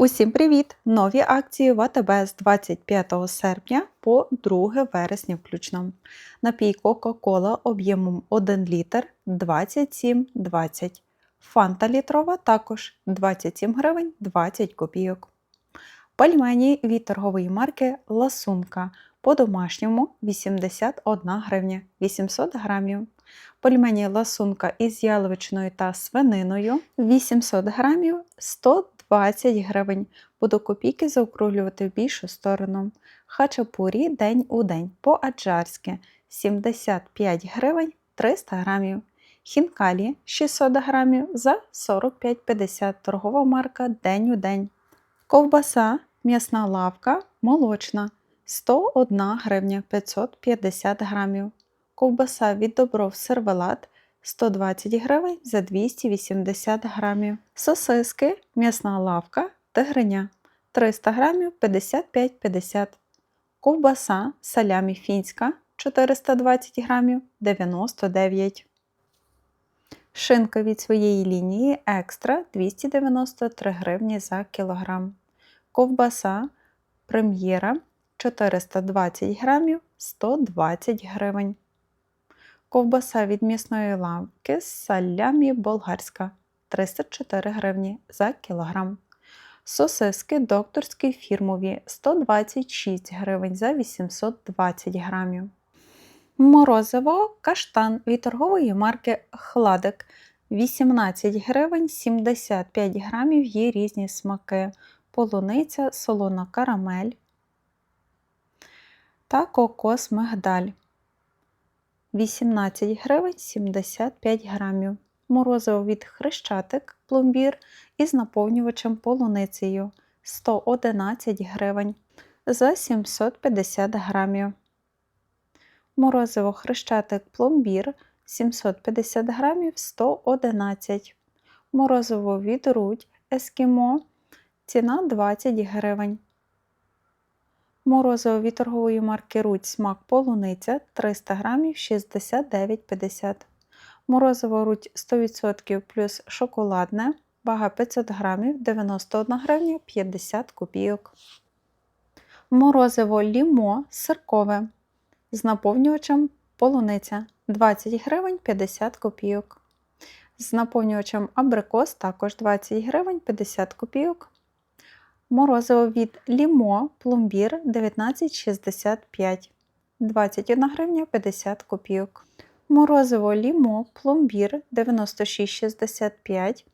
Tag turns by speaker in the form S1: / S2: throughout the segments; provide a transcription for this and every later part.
S1: Усім привіт! Нові акції в АТБ з 25 серпня по 2 вересня включно. Напій Кока-Кола об'ємом 1 літр 27,20. Фанта літрова також 27 гривень 20 копійок. Пельмені від торгової марки Ласунка по-домашньому 81 гривня 800 грамів. Пельмені ласунка із яловичиною та свининою 800 грамів 120 гривень. Буду копійки заокруглювати в більшу сторону. Хачапурі день у день по-аджарськи 75 гривень 300 грамів. Хінкалі 600 грамів за 45,50 торгова марка день у день. Ковбаса, м'ясна лавка, молочна 101 гривня 550 грамів. Ковбаса від добров сервелат 120 гривень за 280 грамів. Сосиски, м'ясна лавка, тигриня 300 грамів 55,50 Ковбаса салямі фінська 420 грамів 99 Шинка від своєї лінії екстра 293 гривні за кілограм. Ковбаса прем'єра 420 грамів 120 гривень. Ковбаса від м'ясної лавки салямі болгарська 304 гривні за кілограм. Сосиски докторські фірмові 126 гривень за 820 грамів. Морозиво каштан від торгової марки Хладик 18 гривень 75 грамів є різні смаки. Полуниця, солона карамель та кокос мигдаль 18 гривень 75 грамів. Морозиво від хрещатик пломбір із наповнювачем полуницею 111 гривень за 750 грамів. Морозиво хрещатик пломбір 750 грамів 111 Морозиво від рудь ескімо ціна 20 гривень. Морозиво від торгової марки Рудь смак полуниця 300 грамів 69,50 Морозиво Рудь 100% плюс шоколадне, вага 500 грамів 91 гривня 50 копійок. Морозиво лімо сиркове з наповнювачем полуниця 20 гривень 50 копійок. З наповнювачем абрикос також 20 гривень 50 копійок. Морозиво від Лімо пломбір 19,65 21 гривня 50 копійок. Морозиво Лімо пломбір 96,65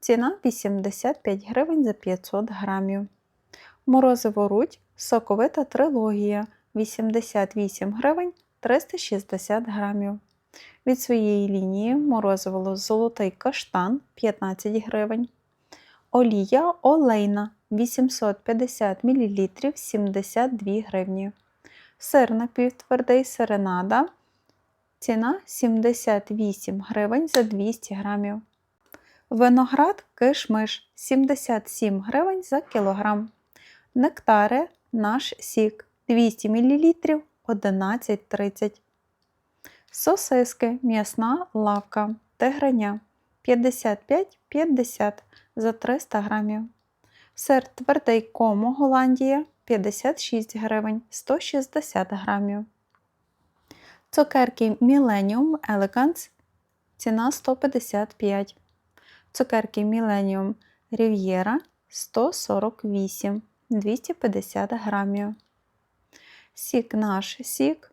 S1: ціна 85 гривень за 500 грамів. Морозиво Рудь соковита трилогія 88 гривень 360 грамів. Від своєї лінії морозиво золотий каштан 15 гривень. Олія олейна 850 мл 72 гривні. Сир напівтвердий серенада. Ціна 78 гривень за 200 грамів. Виноград кишмиш 77 гривень за кілограм. Нектари наш сік 200 мл 11,30 Сосиски м'ясна лавка тигриня 55,50 за 300 грамів. Сир твердий комо Голландія 56 гривень 160 грамів. Цукерки Millennium Elegance ціна 155. Цукерки Millennium Riviera 148 250 грамів. Сік наш сік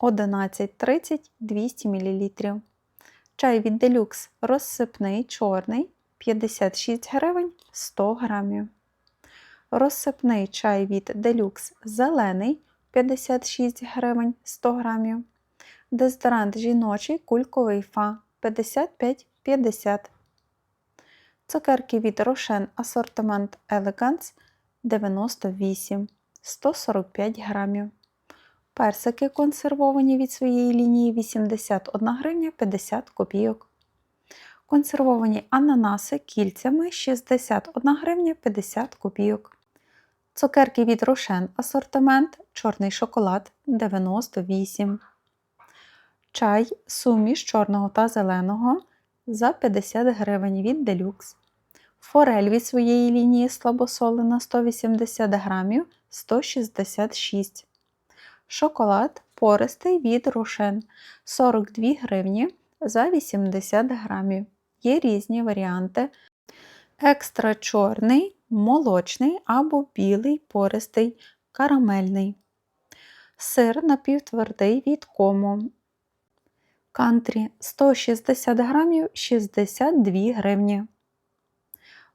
S1: 11,30 200 мл. Чай від Deluxe розсипний чорний 56 гривень 100 грамів. Розсипний чай від Deluxe зелений 56 гривень 100 грамів. Дезодорант жіночий кульковий фа 55,50 Цукерки від Рошен асортимент Elegance 98 145 грамів. Персики консервовані від своєї лінії 81 гривня 50 копійок. Консервовані ананаси кільцями 61 гривня 50 копійок. Цукерки від Рошен асортимент чорний шоколад 98. Чай суміш чорного та зеленого за 50 гривень від Deluxe. Форель від своєї лінії слабосолена 180 грамів 166 Шоколад пористий від Рошен 42 гривні за 80 грамів. Є різні варіанти. Екстра чорний, молочний або білий пористий карамельний. Сир напівтвердий від кому. Кантрі 160 грамів 62 гривні.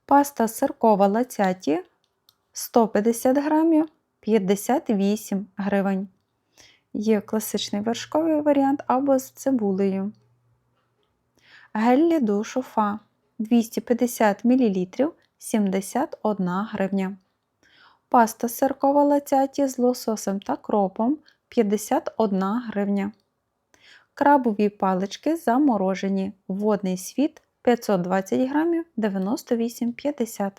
S1: Паста сиркова лацяті 150 грамів 58 гривень. Є класичний вершковий варіант або з цибулею. Гель для душу фа 250 мл 71 гривня. Паста сиркова лацяті з лососем та кропом 51 гривня. Крабові палички заморожені. Водний світ 520 грамів 98,50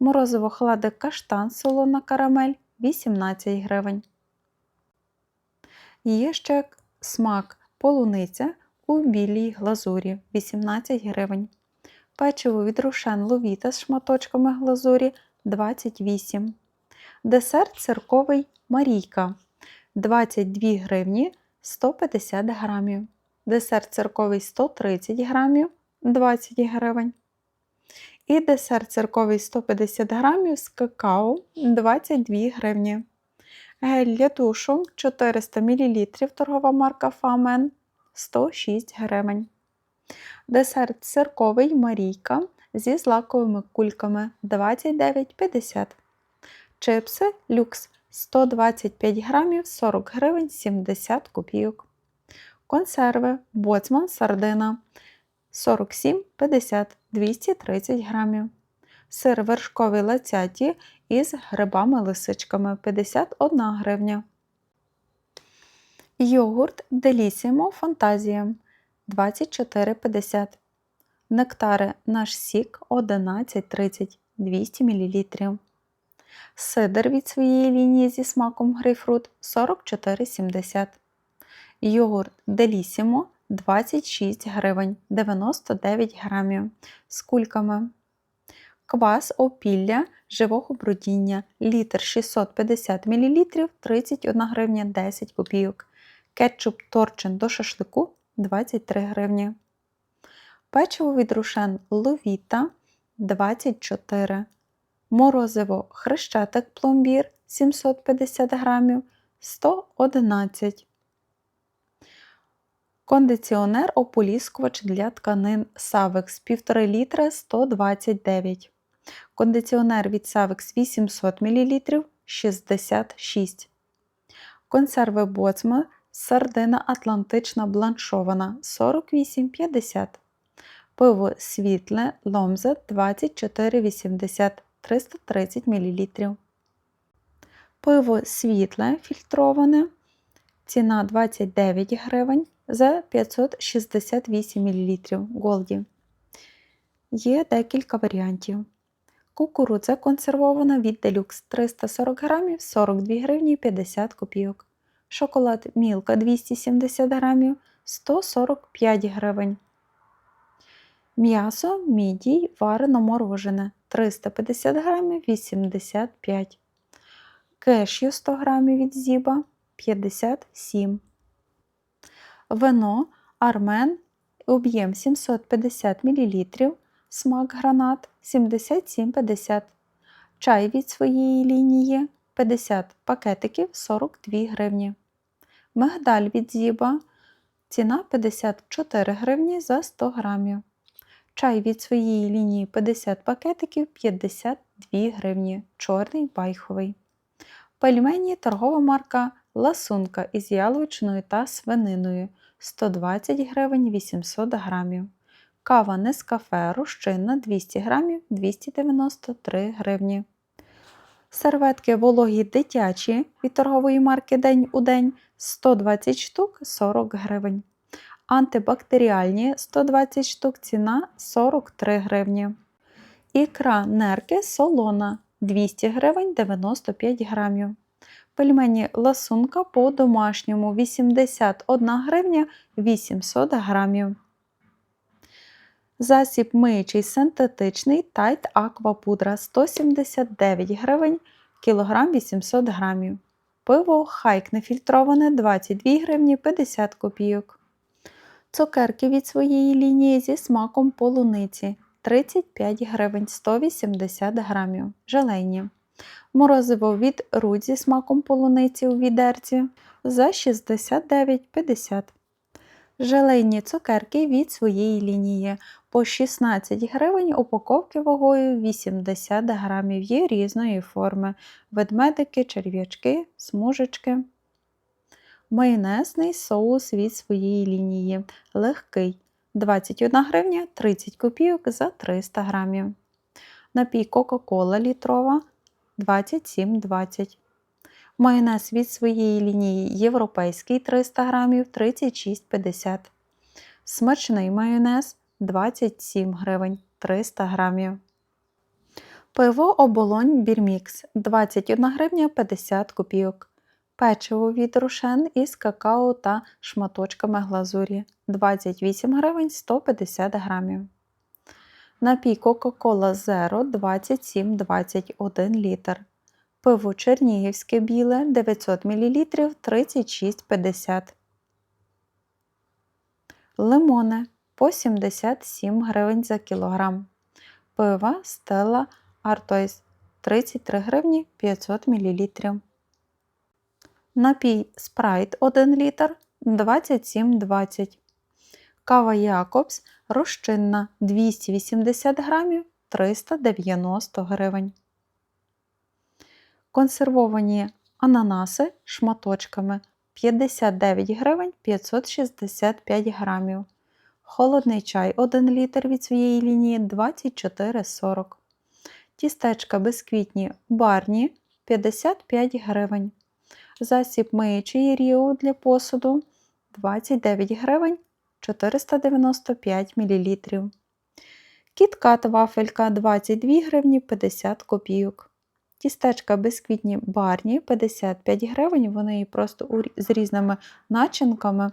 S1: Морозиво хладик каштан солона карамель 18 гривень. Є ще смак полуниця у білій глазурі 18 гривень. Печиво від рушен ловіта з шматочками глазурі 28 Десерт цирковий Марійка 22 гривні 150 грамів. Десерт цирковий 130 грамів 20 гривень. І десерт цирковий 150 грамів з какао 22 гривні. Гель для душу 400 мл торгова марка Фамен 106 гривень. Десерт цирковий Марійка зі злаковими кульками 29,50 Чипси люкс 125 грамів 40 гривень 70 копійок. Консерви боцман сардина 47,50 230 грамів. Сир вершковий лацяті із грибами-лисичками 51 гривня. Йогурт Делісімо Фантазія 24,50 Нектари наш сік 11,30 200 мл. Сидр від своєї лінії зі смаком грейпфрут 44,70 Йогурт Делісімо 26 гривень 99 грамів з кульками. Квас опілля живого бродіння літр 650 мл 31 гривня 10 копійок. Кетчуп торчин до шашлику 23 гривні. Печиво від рушен ловіта 24 Морозиво хрещатик пломбір 750 грамів 111 Кондиціонер ополіскувач для тканин Savex 1,5 літра 129 Кондиціонер від Savex 800 мл 66 Консерви боцма Сардина Атлантична бланшована 48,50 Пиво світле ломза 24,80 330 мл. Пиво світле фільтроване. Ціна 29 гривень за 568 мл Голді. Є декілька варіантів. Кукурудза консервована від Deluxe 340 грамів 42 гривні 50 копійок. Шоколад Мілка 270 грамів 145 гривень. М'ясо мідій варено морожене 350 грамів 85 Кешю 100 грамів від зіба 57 Вино Армен об'єм 750 мл, смак гранат 77,50 Чай від своєї лінії 50 пакетиків 42 гривні. Мигдаль від зіба ціна 54 гривні за 100 грамів. Чай від своєї лінії 50 пакетиків 52 гривні. Чорний байховий. Пельмені торгова марка Ласунка із яловичною та свининою 120 гривень 800 грамів. Кава Нескафе розчинна 200 грамів 293 гривні. Серветки вологі дитячі від торгової марки День у день 120 штук 40 гривень. Антибактеріальні 120 штук ціна 43 гривні. Ікра нерки солона 200 гривень 95 грамів. Пельмені ласунка по домашньому 81 гривня 800 грамів. Засіб миючий синтетичний Tide Aqua Пудра 179 гривень, кілограм 800 грамів. Пиво Хайк нефільтроване 22 гривні 50 копійок. Цукерки від своєї лінії зі смаком полуниці 35 гривень 180 грамів. Желейні. Морозиво від Рудь зі смаком полуниці у відерці за 69,50. Желейні цукерки від своєї лінії по 16 гривень упаковки вагою 80 грамів є різної форми. Ведмедики, черв'ячки, смужечки. Майонезний соус від своєї лінії. Легкий 21 гривня 30 копійок за 300 грамів. Напій Кока-Кола літрова 27,20. Майонез від своєї лінії європейський 300 грамів 36,50. Смачний майонез 27 гривень 300 грамів. Пиво оболонь Бірмікс 21 гривня 50 копійок. Печиво від рушен із какао та шматочками глазурі 28 гривень 150 грамів. Напій Coca-Cola Zero 27,21 літр. Пиво Чернігівське біле 900 мл 36,50. Лимони по 77 гривень за кілограм. Пива Stella Artois 33 гривні 500 мл. Напій Sprite 1 літр 27,20. Кава Якобс розчинна 280 грамів 390 гривень. Консервовані ананаси шматочками 59 гривень 565 грамів. Холодний чай 1 літр від своєї лінії 24,40. Тістечка безквітні барні 55 гривень. Засіб миючий Ріо для посуду 29 гривень 495 мл. Кіткат вафелька 22 гривні 50 копійок. Тістечка безквітні барні 55 гривень, вони просто з різними начинками.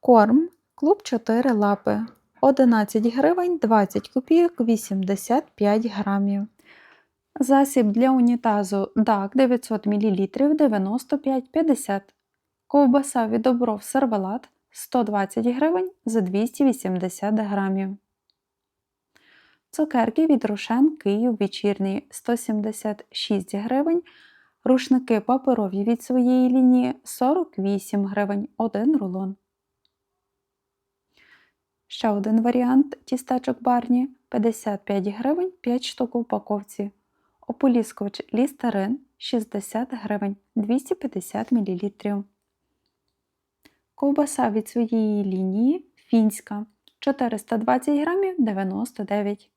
S1: Корм клуб 4 лапи 11 гривень 20 копійок 85 грамів. Засіб для унітазу DAC 900 мл 95,50. Ковбаса від добров сервелат 120 гривень за 280 грамів. Цукерки від Рошен Київ вечірній 176 гривень. Рушники паперові від своєї лінії 48 гривень 1 рулон. Ще один варіант тістечок барні 55 гривень 5 штук у упаковці. Ополіскувач лістерин 60 гривень 250 мл. Ковбаса від своєї лінії фінська 420 грамів 99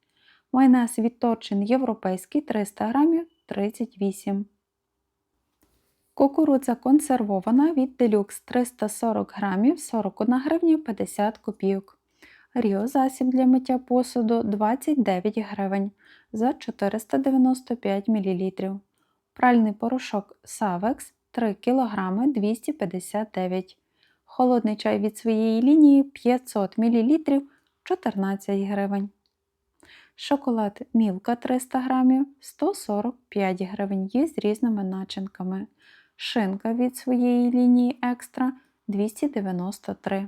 S1: Майонез від Торчин європейський 300 грамів 38 Кукурудза консервована від Делюкс 340 грамів 41 гривня 50 копійок. Ріо засіб для миття посуду 29 гривень за 495 мл. Пральний порошок Savex 3 кг 259 Холодний чай від своєї лінії 500 мл 14 гривень. Шоколад Мілка 300 грамів 145 гривень є з різними начинками. Шинка від своєї лінії екстра 293.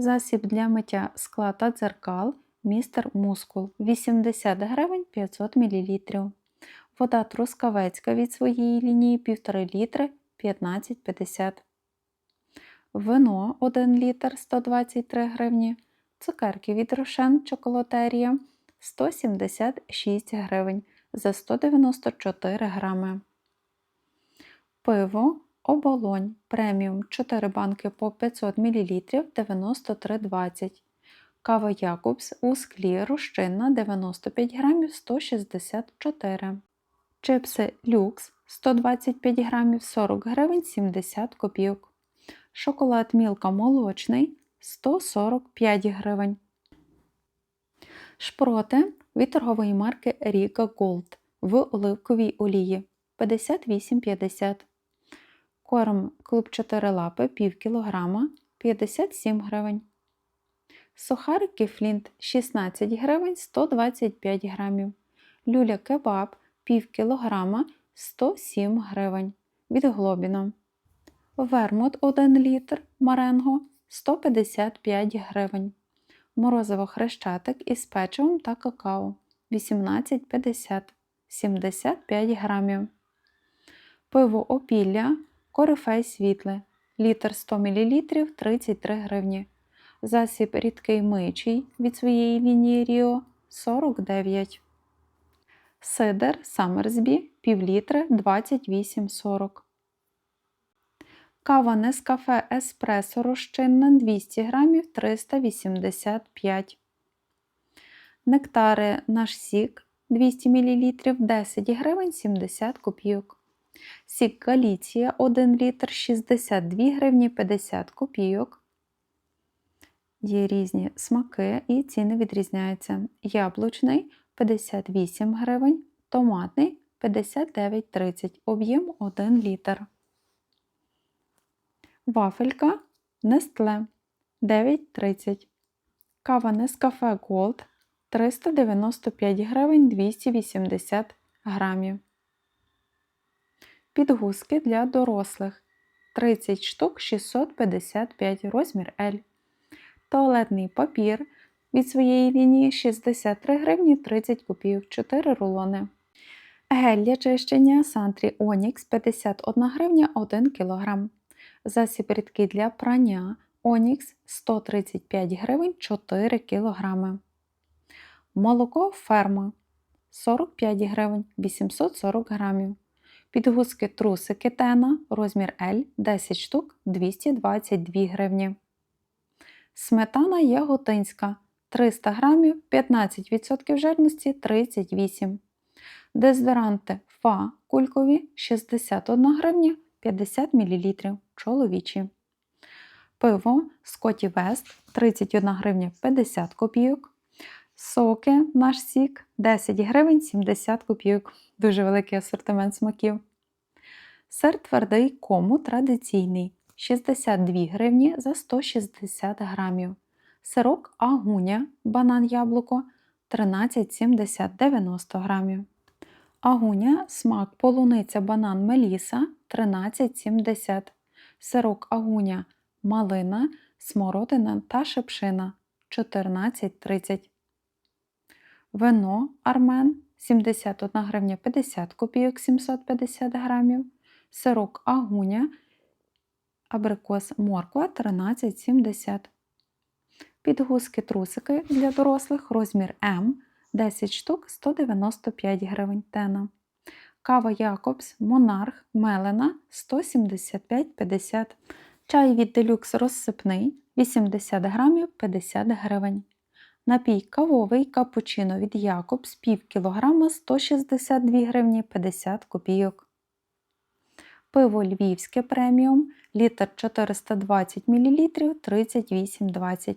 S1: Засіб для миття скла та дзеркал Містер Мускул 80 гривень 500 мл. Вода трускавецька від своєї лінії 1,5 літри 15,50. Вино 1 літр 123 гривні. Цукерки від Рошен Чоколатерія 176 гривень за 194 грами. Пиво Оболонь преміум 4 банки по 500 мл 93,20 Кава Якобс у склі розчинна 95 грамів 164 Чипси Люкс 125 грамів 40 гривень 70 копійок. Шоколад Мілка молочний 145 гривень. Шпроти від торгової марки Ріка Gold в оливковій олії 58,50 Корм клуб 4 лапи пів кілограма 57 гривень. Сухарики флінт 16 гривень 125 грамів. Люля кебаб пів кілограма 107 гривень від Глобіна. Вермут 1 літр маренго 155 гривень. Морозиво хрещатик із печивом та какао 18,50 75 грамів. Пиво опілля корифей світле літр 100 мл 33 гривні. Засіб рідкий мичий від своєї лінії Ріо 49. Сидер Самерсбі пів літри 28,40. Кава Нескафе Еспресо розчинна 200 грамів 385. Нектари Наш Сік 200 мл 10 гривень 70 копійок. Сік Галіція 1 літр 62 гривні 50 копійок. Є різні смаки і ціни відрізняються. Яблучний 58 гривень, томатний 59,30, об'єм 1 літр. Вафелька Nestle 9,30. Кава Nescafe Gold 395 гривень 280 грамів. Підгузки для дорослих 30 штук 655 розмір L. Туалетний папір від своєї лінії 63 гривні 30 копійок 4 рулони. Гель для чищення Сантрі Onyx 51 гривня 1 кг. Засіб рідкий для прання Onyx 135 гривень 4 кг. Молоко ферма 45 гривень 840 грамів. Підгузки трусики Тена, розмір L 10 штук 222 гривні. Сметана яготинська 300 грамів 15% жирності 38 Дезодоранти Фа кулькові 61 гривня 50 мл чоловічі. Пиво Скотті Вест 31 гривня 50 копійок. Соки наш сік 10 гривень 70 копійок. Дуже великий асортимент смаків. Сир твердий кому традиційний 62 гривні за 160 грамів. Сирок агуня, банан яблуко 13,70 90 грамів. Агуня, смак полуниця банан меліса 13,70. Сирок агуня малина, смородина та шипшина 14,30. Вино армен 71 гривня 50 копійок 750 грамів. Сирок агуня, абрикос морква 13,70. Підгузки трусики для дорослих розмір М 10 штук 195 гривень тена. Кава Якобс Монарх Мелена 175,50 Чай від делюкс розсипний 80 грамів 50 гривень. Напій кавовий капучино від Якобс пів кілограма 162 гривні 50 копійок. Пиво Львівське преміум літр 420 мл 38,20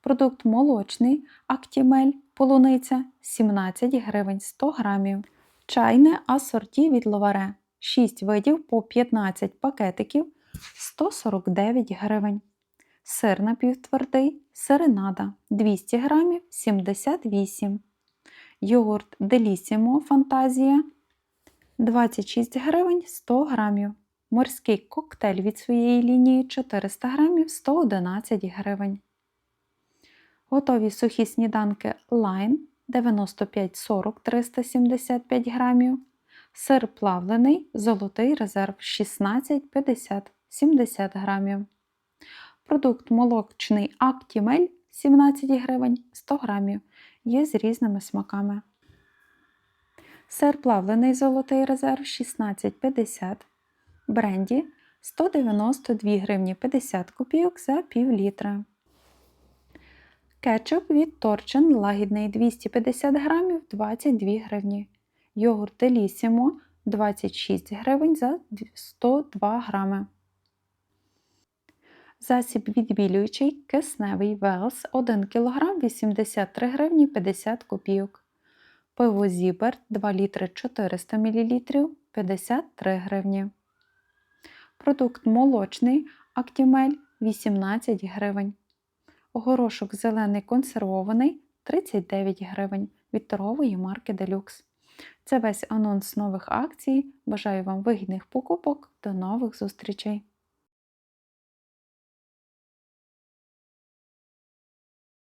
S1: Продукт молочний Актімель полуниця 17 гривень 100 грамів. Чайне асорті від ловаре 6 видів по 15 пакетиків 149 гривень. Сир напівтвердий серенада 200 грамів 78 Йогурт Делісімо Фантазія 26 гривень 100 грамів. Морський коктейль від своєї лінії 400 грамів 111 гривень. Готові сухі сніданки Line 95-40 375 грамів. Сир плавлений, золотий резерв 16-50 70 грамів. Продукт молочний Актімель 17 гривень 100 грамів. Є з різними смаками. Сир плавлений золотий резерв 16,50. Бренді 192 гривні 50 копійок за пів літра. Кетчуп від Торчин лагідний 250 грамів 22 гривні. Йогурт Делісімо 26 гривень за 102 грами. Засіб відбілюючий кисневий Велс 1 кг 83 гривні 50 копійок. Пиво Зібер 2 літри 400 мл 53 гривні. Продукт молочний Актімель 18 гривень. Горошок зелений консервований 39 гривень від торгової марки Deluxe. Це весь анонс нових акцій. Бажаю вам вигідних покупок. До нових зустрічей!